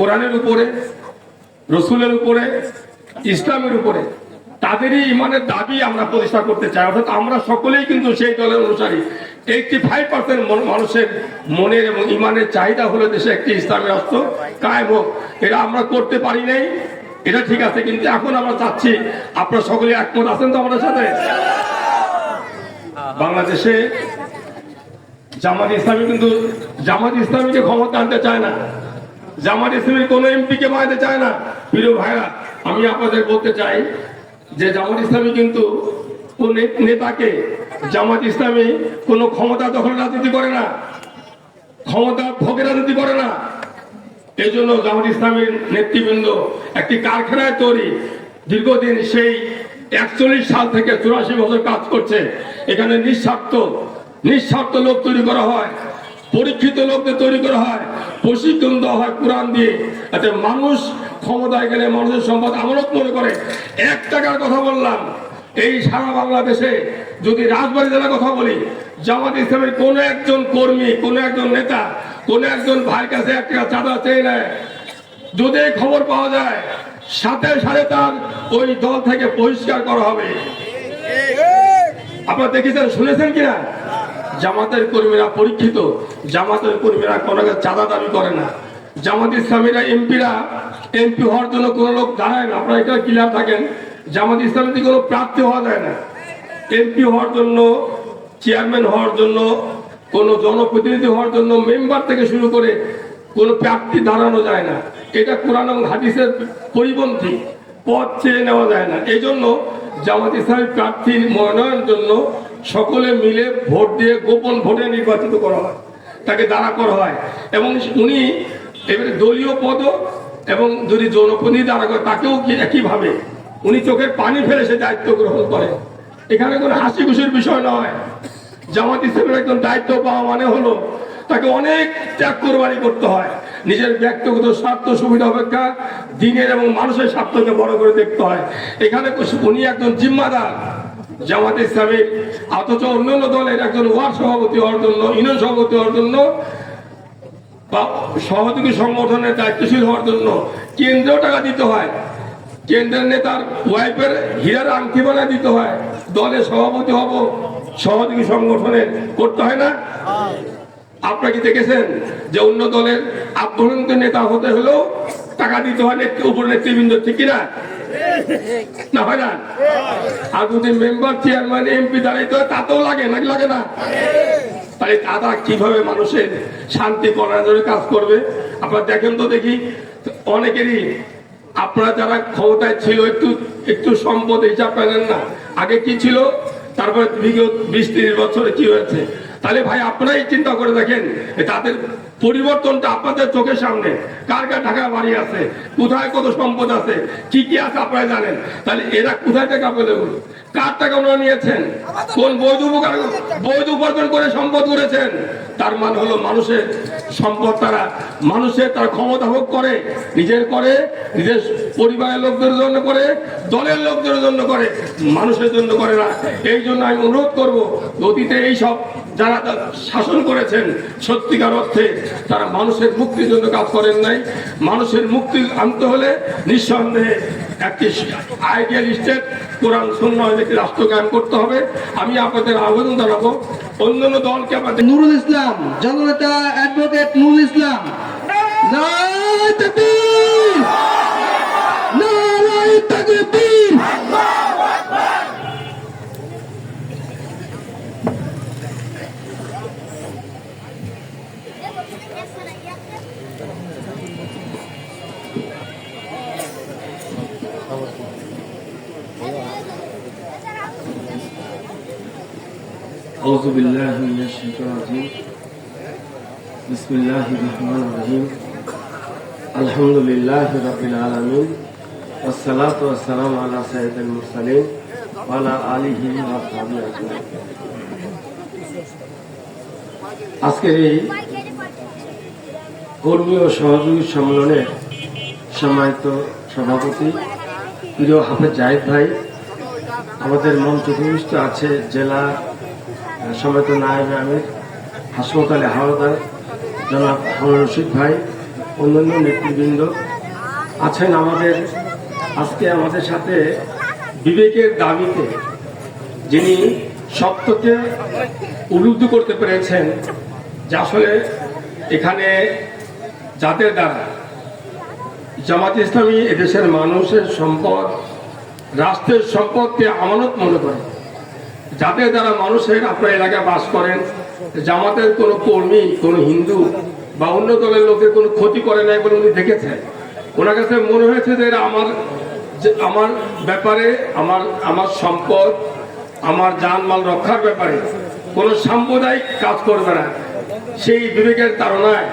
কোরআনের উপরে, রসুলের উপরে, ইসলামের উপরে, তাদেরই ইমানের দাবি আমরা প্রতিষ্ঠা করতে চাই। অর্থাৎ আমরা সকলেই কিন্তু সেই দলের অনুসারী। এইটি ফাইভ পার্সেন্ট মানুষের মনের এবং ইমানের চাহিদা হলো দেশে একটি ইসলামী রাষ্ট্র কায়েম হোক। এটা আমরা করতে পারি নাই। এটা ঠিক আছে, কিন্তু এখন আমরা চাচ্ছি, আপনারা সকলে একমত আছেন তো আমাদের সাথে? বাংলাদেশে জামাত ইসলামী কিন্তু জামাত ইসলামীকে ক্ষমতা আনতে চায় না। জামাত ইসলামী কোন এমপিকে বানাতে চায় না। প্রিয় ভাইরা, আমি আপনাদের বলতে চাই যে জামাত ইসলামী কিন্তু কোন নেতাকে জামাত ইসলামী কোনো ক্ষমতা দখল রাজনীতি করে না, ক্ষমতা ভোগের রাজনীতি করে না। এই জন্য জামাত ইসলামের নেতৃবৃন্দ একটি কারখানায় তৈরি দীর্ঘদিন সেই একচল্লিশ সাল থেকে চুরাশি বছর কাজ করছে। এখানে নিঃস্বার্থ নিঃস্বার্থ লোক তৈরি করা হয়। পরীক্ষিত লোকদের তৈরি করা হয়, প্রশিক্ষণ দেওয়া হয় কোরআন দিয়ে। যাতে মানুষ ক্ষমতায় গেলে মানুষের সম্পদ আমানত মনে করে। এক টাকার কথা বললাম, এই সারা বাংলাদেশে যদি রাজবাড়ি জেলার কথা বলি, জামাত ইসলামের কোন একজন কর্মী, কোন একজন নেতা, কোন একজন ভাইয়ের কাছে এক টাকা চাঁদা চেয়ে নেয়। যদি খবর পাওয়া যায়, সাথে সাথে তার ওই দল থেকে বহিষ্কার করা হবে। আপনারা দেখেছেন, শুনেছেন কিনা? জামাতের কর্মীরা পরীক্ষিত, জামাতের কর্মীরা কোনো চাঁদা দাবি করে না। জামাত ইসলামীরা এমপিরা, এমপি হওয়ার জন্য কোনো লোক দাঁড়ায় না। আপনারা এটা ক্লিয়ার থাকেন, জামাত ইসলামীতে কোনো প্রার্থী হওয়া যায় না। এমপি হওয়ার জন্য, চেয়ারম্যান হওয়ার জন্য, কোনো জনপ্রতিনিধি হওয়ার জন্য, মেম্বার থেকে শুরু করে কোনো প্রার্থী দাঁড়ানো যায় না। এটা কোরআন এবং হাদিসের পরিপন্থী পদ চেয়ে নেওয়া যায় না। এই জন্য জামাত ইসলামী প্রার্থীর মনোনয়নের জন্য সকলে মিলে ভোট দিয়ে গোপন ভোটে নির্বাচিত করা হয়, তাকে দাঁড়া করা হয়। এবং উনি এবারে দলীয় পদ এবং যদি জনপ্রতিনিধি দাঁড়া করে তাকেও একইভাবে উনি চোখের পানি ফেলে সে দায়িত্ব গ্রহণ করেন। এখানে কোনো হাসি খুশির বিষয় নয়। জামাত ইসলামের একজন দায়িত্ব পাওয়া মানে হলো তাকে অনেক ত্যাগ কোরবানি করতে হয়। নিজের ব্যক্তিগত স্বার্থ, সুবিধা অপেক্ষা, দিনের এবং মানুষের স্বার্থকে বড় করে দেখতে হয়। এখানে উনি একজন জিম্মাদার। জামাত ইসলামের অথচ অন্যান্য দলের একজন ওয়ার্ড সভাপতি হওয়ার জন্য, ইউনিয়ন সভাপতি হওয়ার জন্য, বা সহযোগী সংগঠনের দায়িত্বশীল হওয়ার জন্য কেন্দ্রেও টাকা দিতে হয়। কেন্দ্রের নেতার ওয়াইফের হীরার আংটি বানায় দিতে হয়। দলের সভাপতি হব, সহযোগী সংগঠনের করতে হয় না? আপনারা কি দেখেছেন যে অন্য দলের আভ্যন্তরীণ নেতা হতে হলেও টাকা দিতে হয় উপর নেতৃবৃন্দ, ঠিক কিনা? না হয় না আর যদি মেম্বার চেয়ারম্যান এমপি দাঁড়াইতে হয় তাতেও লাগে নাকি লাগে না? তাহলে তারা কীভাবে মানুষের শান্তি করার জন্য কাজ করবে? আপনারা দেখেন তো দেখি, অনেকেরই আপনারা যারা ক্ষমতায় ছিল, একটু একটু সম্পদ হিসাব পেলেন না। আগে কি ছিল? তারপরে বিগত বিশ তিরিশ বছরে কি হয়েছে? তাহলে ভাই আপনারাই চিন্তা করে দেখেন তাদের পরিবর্তনটা আপনাদের চোখের সামনে। কার কার টাকা বাড়ি আছে? কোথায় কত সম্পদ আছে? কি কি আছে আপনারা জানেন? তাহলে এরা কোথায় টাকা পেলে? কার টাকা ওনারা নিয়েছেন? কোন বৈধ উপকার বৈধ উপার্জন করে সম্পদ করেছেন তার মানে হলো মানুষের সম্পদ তারা মানুষের তার ক্ষমতা ভোগ করে নিজের করে নিজের পরিবারের লোকদের জন্য করে দলের লোকদের জন্য করে মানুষের জন্য করে না। এই জন্য আমি অনুরোধ করব অতীতে এই সব যারা শাসন করেছেন সত্যিকার অর্থে তারা মানুষের মুক্তির জন্য কাজ করেন নাই। মানুষের মুক্তি আনতে হলে নিঃসন্দেহে একটি আইডিয়াল স্টেট কোরআন শূন্য একটি রাষ্ট্র কায়েম করতে হবে। আমি আপনাদের আবেদন জানাব, অন্যান্য দলকে আমাদের নুরুল ইসলাম, জননেতা অ্যাডভোকেট নুরুল ইসলাম। নারায় তাকবীর! أعوذ بالله من الشيطان الرجيم بسم الله الرحمن الرحيم الحمد لله رب العالمين والصلاة والسلام على سيد المرسلين وعلى آله وصحبه أجمعين আজকের এই কর্মী ও সহযোগী সম্মেলনের সম্মানিত সভাপতি প্রিয় হাফেজ জাহিদ ভাই আমাদের মঞ্চ উপবিষ্ট আছে জেলা সমেত নায়েব আমির হাসমত আলী হাওলাদার জনাব রশিদ ভাই, অন্যান্য নেতৃবৃন্দ আছেন আমাদের, আজকে আমাদের সাথে বিবেকের দাবিতে যিনি সত্যকে উপলব্ধি করতে পেরেছেন, যে আসলে এখানে যাদের দ্বারা জামাত ইসলামী এদেশের মানুষের সম্পদ, রাষ্ট্রের সম্পদকে আমানত মনে করে যাদের দ্বারা মানুষের আপনার এলাকায় বাস করেন, জামাতের কোনো কর্মী, কোনো হিন্দু বা অন্য দলের লোকের কোনো ক্ষতি করে নাই বলে উনি দেখেছেন। ওনার কাছে মনে হয়েছে যে আমার আমার ব্যাপারে, আমার আমার সম্পদ, আমার জানমাল রক্ষার ব্যাপারে কোনো সাম্প্রদায়িক কাজ করবে না। সেই বিবেকের তাড়নায়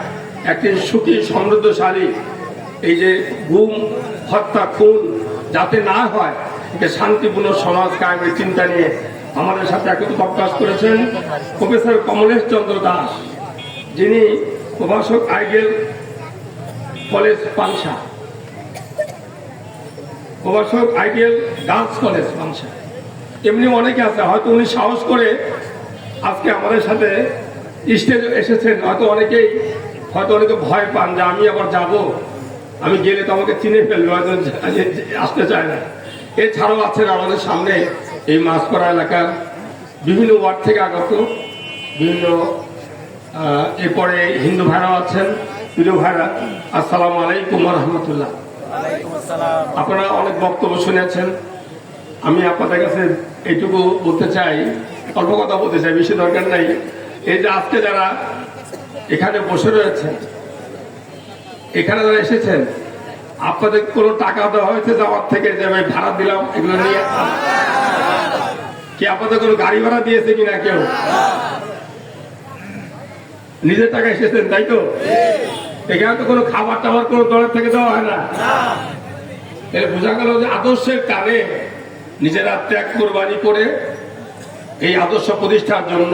একটি সুখী, সমৃদ্ধশালী এই যে গুম, হত্যা, খুন যাতে না হয় শান্তিপূর্ণ সমাজ কায়েমের চিন্তা নিয়ে আমাদের সাথে একত্র প্রকাশ করেছেন প্রফেসর কমলেশ চন্দ্র দাস, যিনি প্রভাষক আইগেল কলেজ পানসা। প্রভাষক আইডিয়াল ডান্স কলেজ পানসা। এমনি অনেকে আছে, হয়তো উনি সাহস করে আজকে আমাদের সাথে স্টেজে এসেছেন। হয়তো অনেকেই, হয়তো অনেকে ভয় পান যে আমি আবার যাব, আমি গেলে তো আমাকে চিনে ফেলবে, হয়তো আসতে চায় না। এছাড়াও আছেন আমাদের সামনে এই মাছপাড়া এলাকার বিভিন্ন ওয়ার্ড থেকে আগত বিভিন্ন এরপরে হিন্দু ভাইরাও আছেন প্রিয় ভাইরা আসসালামু আলাইকুম রহমতুল্লাহ আপনারা অনেক বক্তব্য শুনেছেন। আমি আপনাদের কাছে এইটুকু বলতে চাই অল্প কথা বলতে চাই বেশি দরকার নাই। এই যে আজকে যারা এখানে বসে রয়েছেন এখানে যারা এসেছেন আপনাদের কোনো টাকা দেওয়া হয়েছে যাওয়ার থেকে যে আমি ভাড়া দিলাম এগুলো নিয়ে? কি আপনাদের কোনো গাড়ি ভাড়া দিয়েছে কিনা কেউ? নিজের টাকা এসেছেন, তাই তো? এখানে তো কোনো খাবার টাবার কোনো দলের থেকে দেওয়া হয় না। এর বোঝা গেল যে আদর্শের টানে নিজেরা ত্যাগ, কোরবানি করে এই আদর্শ প্রতিষ্ঠার জন্য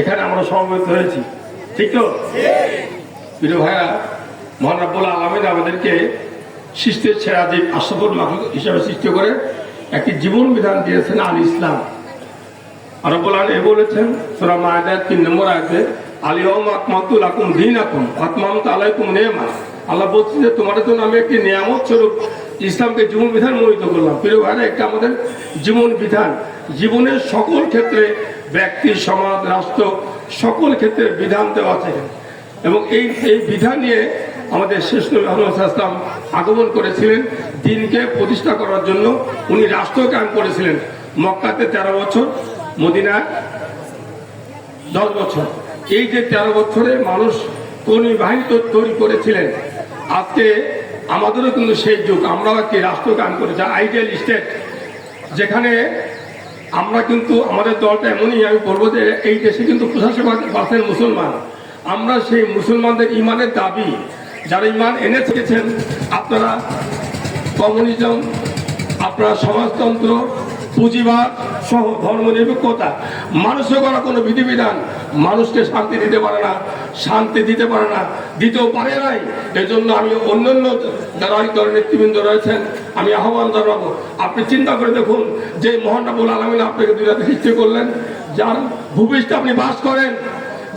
এখানে আমরা সমবেত হয়েছি। ঠিক তো? প্রিয় ভাইয়া মহানাবুল আলমিন আমাদেরকে সৃষ্টির ছেড়া দ্বীপ মাহমুদ হিসাবে সৃষ্টি করে একটি জীবন বিধান দিয়েছেন আল ইসলাম। রব্বুল আলম এ বলেছেন, সুরা মায়দার তিন নম্বর আছে আলিয়ম আকমাতুল আকুম দিন আকুম আত্মাম আলাইকুম নেমা আল্লাহ বলছে যে, তোমাদের জন্য আমি একটি নিয়ামত স্বরূপ ইসলামকে জীবন বিধান মনোনীত করলাম। প্রিয় ভাইরা একটা আমাদের জীবন বিধান। জীবনের সকল ক্ষেত্রে ব্যক্তি, সমাজ, রাষ্ট্র, সকল ক্ষেত্রে বিধান দেওয়া আছে। এবং এই এই বিধান নিয়ে আমাদের শেষ নবী আহমদ ইসলাম আগমন করেছিলেন দিনকে প্রতিষ্ঠা করার জন্য। উনি রাষ্ট্র করেছিলেন মক্কাতে তেরো বছর, মদিনায় দশ বছর। এই যে তেরো বছরে মানুষ কোন বাহিনী তৈরি করেছিলেন, আজকে আমাদেরও কিন্তু সেই যুগ। আমরাও একটি রাষ্ট্র করেছি, আইডিয়াল স্টেট, যেখানে আমরা কিন্তু আমাদের দলটা এমনই, আমি বলব যে এই দেশে কিন্তু পঁচাশি পার্সেন্ট মুসলমান। আমরা সেই মুসলমানদের ইমানের দাবি যারা ইমান এনে থেকেছেন, আপনারা কমিউনিজম, আপনারা সমাজতন্ত্র, পুঁজিবাদ সহ ধর্মনিরপেক্ষতা মানুষে করা কোনো বিধিবিধান, মানুষকে শান্তি দিতে পারে না, শান্তি দিতে পারে না, দিতেও পারে নাই। এজন্য আমি অন্যান্য যারা দলের নেতৃবৃন্দ রয়েছেন, আমি আহ্বান জানাব, আপনি চিন্তা করে দেখুন যে মহানবুল আলমিন আপনাকে দুইটাতে সৃষ্টি করলেন, যার ভূপৃষ্ঠে আপনি বাস করেন,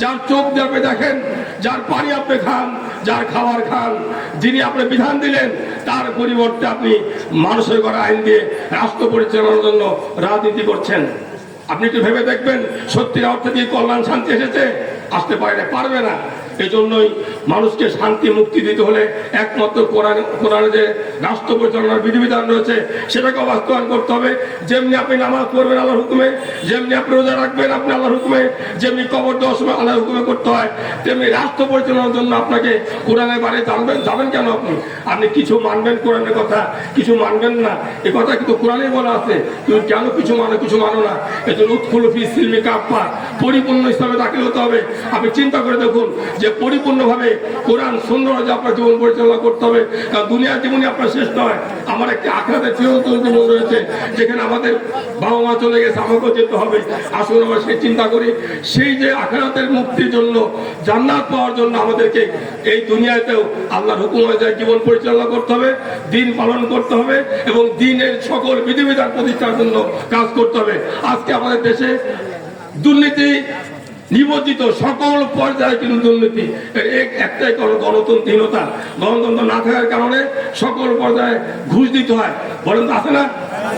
যার চোখ দিয়ে দেখেন, যার পানি আপনি খান যার খাবার খান, যিনি আপনি বিধান দিলেন, তার পরিবর্তে আপনি মানুষের করা আইন দিয়ে রাষ্ট্র পরিচালনার জন্য রাজনীতি করছেন। আপনি একটু ভেবে দেখবেন সত্যি অর্থে কি কল্যাণ শান্তি এসেছে? আসতে পারে পারবে না। এই জন্যই মানুষকে শান্তি মুক্তি দিতে হলে একমাত্র কোরআন, কোরআনে যে রাষ্ট্র পরিচালনার বিধিবিধান রয়েছে সেটাকে বাস্তবায়ন করতে হবে। যেমনি আপনি নামাজ পড়বেন আল্লাহর হুকুমে, যেমনি আপনি রোজা রাখবেন আপনি আল্লাহর হুকুমে, যেমনি কবর দেওয়ার সময় আল্লাহর হুকুমে করতে হয়, তেমনি রাষ্ট্র পরিচালনার জন্য আপনাকে কোরআনের বারে জানবেন যাবেন কেন আপনি? আপনি কিছু মানবেন কোরআনের কথা, কিছু মানবেন না। এ কথা কিন্তু কোরআনে বলা আছে। তুমি কেন কিছু মানো কিছু মানো না? এজন্য উৎফুল ফি সিলমি কাপ্পা পরিপূর্ণ ইসলামে দাখিল হতে হবে। আপনি চিন্তা করে দেখুন যে পরিপূর্ণভাবে কোরআন সুন্দরভাবে আপনার জীবন পরিচালনা করতে হবে। কারণ দুনিয়ার জীবনই আপনার শেষ নয় আমার একটি আখড়াতে চিরন্তন জীবন রয়েছে, যেখানে আমাদের বাবা মা চলে গেছে, আমাকেও যেতে হবে। আসুন আমরা সেই চিন্তা করি, সেই যে আখড়াতের মুক্তির জন্য, জান্নাত পাওয়ার জন্য আমাদেরকে এই দুনিয়াতেও আল্লাহর হুকুম অনুযায়ী জীবন পরিচালনা করতে হবে, দিন পালন করতে হবে, এবং দিনের সকল বিধিবিধান প্রতিষ্ঠার জন্য কাজ করতে হবে। আজকে আমাদের দেশে দুর্নীতি নিবজ্জিত সকল পর্যায়ে কিন্তু দুর্নীতি। এক- একটাই কারণ গণতন্ত্রহীনতা। গণতন্ত্র না থাকার কারণে সকল পর্যায়ে ঘুষ দিতে হয়। বলেন আছে না?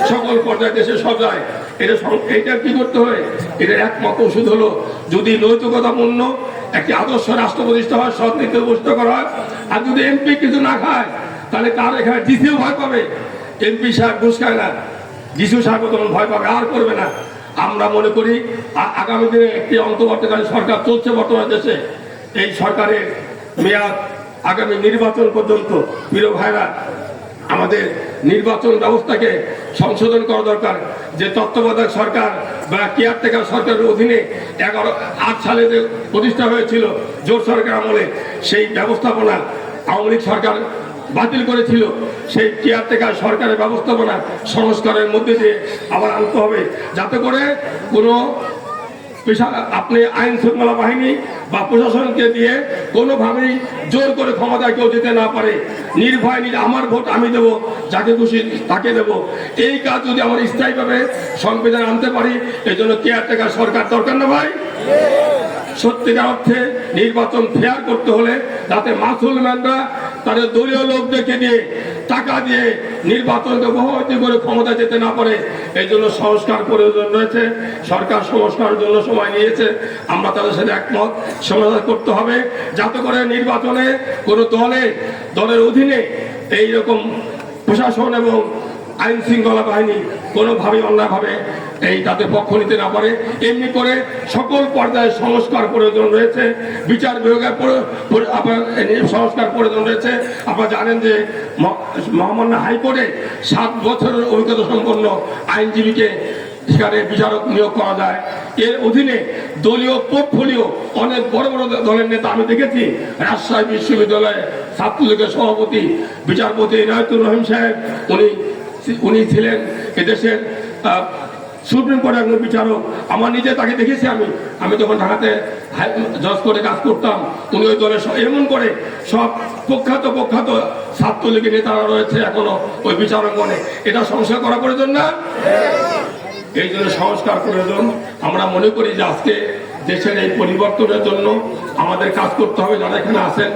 সকল পর্যায়ে দেশে সব যায়। এটা এটা কি করতে হয়? এটা একমাত্র ওষুধ হলো যদি নৈতিকতাপূর্ণ একটি আদর্শ রাষ্ট্র প্রতিষ্ঠা হয়, সৎ নীতি প্রতিষ্ঠা করা হয়, আর যদি এমপি কিছু না খায়, তাহলে তার এখানে ডিসিও ভয় পাবে। এমপি সাহেব ঘুষ খায় না। যিশু সাহেব তখন ভয় পাবে, আর করবে না। আমরা মনে করি আগামী দিনে একটি অন্তর্বর্তীকালীন সরকার চলছে বর্তমান দেশে। এই সরকারের মেয়াদ আগামী নির্বাচন পর্যন্ত, প্রিয় ভাইরা, আমাদের নির্বাচন ব্যবস্থাকে সংশোধন করা দরকার। যে তত্ত্বাবধায়ক সরকার বা কেয়ারটেকার সরকারের অধীনে এগারো, আট সালে যে প্রতিষ্ঠা হয়েছিল জোট সরকার আমলে, সেই ব্যবস্থাপনা আওয়ামী সরকার বাতিল করেছিল। সেই কেয়ারটেকার সরকারের ব্যবস্থাপনা সংস্কারের মধ্যে দিয়ে আবার আনতে হবে। যাতে করে কোনো পেশা আপনি আইন শৃঙ্খলা বাহিনী বা প্রশাসনকে দিয়ে কোনোভাবেই জোর করে ক্ষমতায় কেউ দিতে না পারে। নির্ভয় নিজ আমার ভোট আমি দেব, যাকে খুশি তাকে দেব। এই কাজ যদি আমরা স্থায়ীভাবে সংবিধান আনতে পারি এই জন্য কেয়ারটেকার সরকার দরকার না ভাই। সত্যিকার অর্থে নির্বাচন ফেয়ার করতে হলে যাতে মাসুল ম্যানরা তাদের দলীয় লোক দেখে দিয়ে টাকা দিয়ে নির্বাচনকে বহুমতি করে ক্ষমতা যেতে না পারে, এই জন্য সংস্কার প্রয়োজন রয়েছে। সরকার সংস্কারের জন্য সময় নিয়েছে। আমরা তাদের সাথে একমত। সমাধান করতে হবে। যাতে করে নির্বাচনে কোনো দলে, দলের অধীনে এই রকম প্রশাসন এবং আইন শৃঙ্খলা বাহিনী কোনোভাবে অন্যায়ভাবে এই তাদের পক্ষ নিতে না পারে। এমনি করে সকল পর্যায়ে সংস্কার প্রয়োজন রয়েছে। বিচার বিভাগের সংস্কার প্রয়োজন রয়েছে। আপনারা জানেন যে মহামান্য হাইকোর্টে সাত বছরের অভিজ্ঞতা সম্পন্ন আইনজীবীকে সেখানে বিচারক নিয়োগ করা যায়। এর অধীনে দলীয় পোর্টফোলিও অনেক বড় বড় দলের নেতা আমি দেখেছি। রাজশাহী বিশ্ববিদ্যালয়ে ছাত্রলীগের সভাপতি, বিচারপতি ইনায়তুর রহিম সাহেব, উনি উনি ছিলেন এদেশের সুপ্রিম কোর্টের একজন বিচারক। আমার নিজে তাকে দেখেছি আমি। আমি যখন ঢাকাতে জজ করে কাজ করতাম। উনি ওই দলের এমন করে সব প্রখ্যাত প্রখ্যাত ছাত্রলীগের নেতারা রয়েছে এখনও ওই বিচারক মনে এটা সংস্কার করা প্রয়োজন না? এই জন্য সংস্কার প্রয়োজন। আমরা মনে করি যে আজকে দেশের এই পরিবর্তনের জন্য আমাদের কাজ করতে হবে। যারা এখানে আছেন,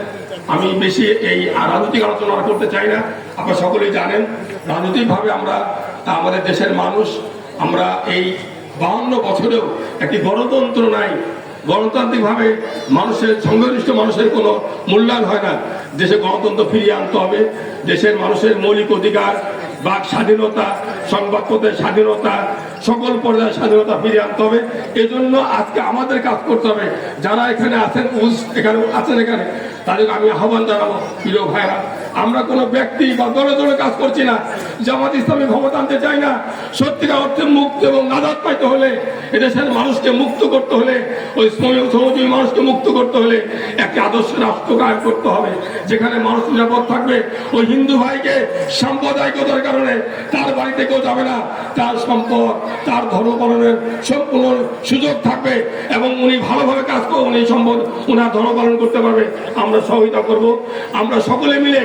আমি বেশি এই রাজনৈতিক আলোচনা করতে চাই না। আপনারা সকলেই জানেন, রাজনৈতিকভাবে আমরা, আমাদের দেশের মানুষ, আমরা এই বাহান্ন বছরেও একটি গণতন্ত্র নাই। গণতান্ত্রিকভাবে মানুষের, সংখ্যাগরিষ্ঠ মানুষের কোনো মূল্যায়ন হয় না। দেশে গণতন্ত্র ফিরিয়ে আনতে হবে। দেশের মানুষের মৌলিক অধিকার, বাক স্বাধীনতা সংবাদপত্রের স্বাধীনতা, সকল পর্যায়ে স্বাধীনতা ফিরিয়ে আনতে হবে। এজন্য আজকে আমাদের কাজ করতে হবে। যারা এখানে আছেন এখানে আছেন এখানে, তাদেরকে আমি আহ্বান জানাব, প্রিয় ভাইরা। আমরা কোনো ব্যক্তি বা দলে দলে কাজ করছি না। জামাত ইসলামী ক্ষমতা আনতে চাই না। সত্যিকার অর্থে মুক্ত এবং নাজাদ পাইতে হলে, এদেশের মানুষকে মুক্ত করতে হলে, ওই শ্রমিক, শ্রমজীবী মানুষকে মুক্ত করতে হলে, একটি আদর্শ রাষ্ট্র কায়েম করতে হবে। যেখানে মানুষ নিরাপদ থাকবে, ওই হিন্দু ভাইকে সাম্প্রদায়িকতার কারণে তার বাড়িতে কেউ যাবে না। তার সম্পদ, তার ধর্মপালনের সম্পূর্ণ সুযোগ থাকবে এবং উনি ভালোভাবে কাজ করবেন এই সম্পদ ওনার ধর্মপালন করতে পারবে। আমরা সহযোগিতা করব। আমরা সকলে মিলে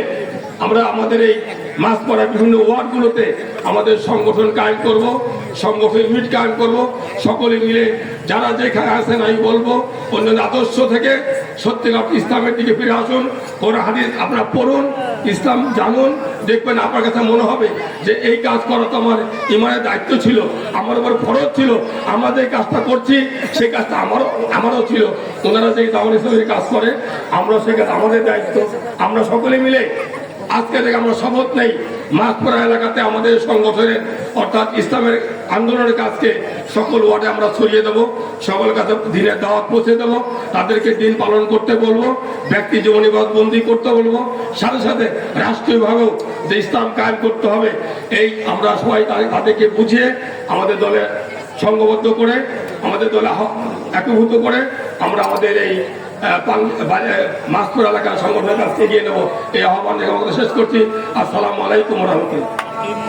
আমরা আমাদের এই মাছ পড়া বিভিন্ন ওয়ার্ডগুলোতে আমাদের সংগঠন কায়েম করব সংগঠন ইউনিট কায়েম করব, সকলে মিলে যারা যেখানে আছেন আমি বলব, অন্যান্য আদর্শ থেকে সত্যিকার ইসলামের দিকে ফিরে আসুন কোন হাদিস আপনারা পড়ুন, ইসলাম জানুন, দেখবেন আপনার কাছে মনে হবে যে এই কাজ করা তো আমার ইমানের দায়িত্ব ছিল, আমার উপর ফরজ ছিল আমাদের কাজটা করছি, সেই কাজটা আমারও আমারও ছিল। ওনারা যে দাওয়ান ইসলামের কাজ করে, আমরা সেই কাজ, আমাদের দায়িত্ব। আমরা সকলে মিলে আজকে থেকে আমরা শপথ নেই। মাছপুরা এলাকাতে আমাদের সংগঠনের, অর্থাৎ ইসলামের আন্দোলনের কাজকে সকল ওয়ার্ডে আমরা ছড়িয়ে দেবো। সকল কাছে দিনের দাওয়াত পৌঁছে দেবো। তাদেরকে দিন পালন করতে বলব, ব্যক্তি জীবনীবাদ বন্দি করতে বলব। সাথে সাথে রাষ্ট্রীয়ভাবেও যে ইসলাম কায়েম করতে হবে, এই আমরা সবাই তাদের- তাদেরকে বুঝিয়ে আমাদের দলে সংঘবদ্ধ করে, আমাদের দলে একীভূত করে আমরা আমাদের এই মাসপুর এলাকার সংগঠনের কাছে এগিয়ে নেব। এই আহ্বান থেকে শেষ করছি। আসসালামু আলাইকুম রহমতুল্লাহ।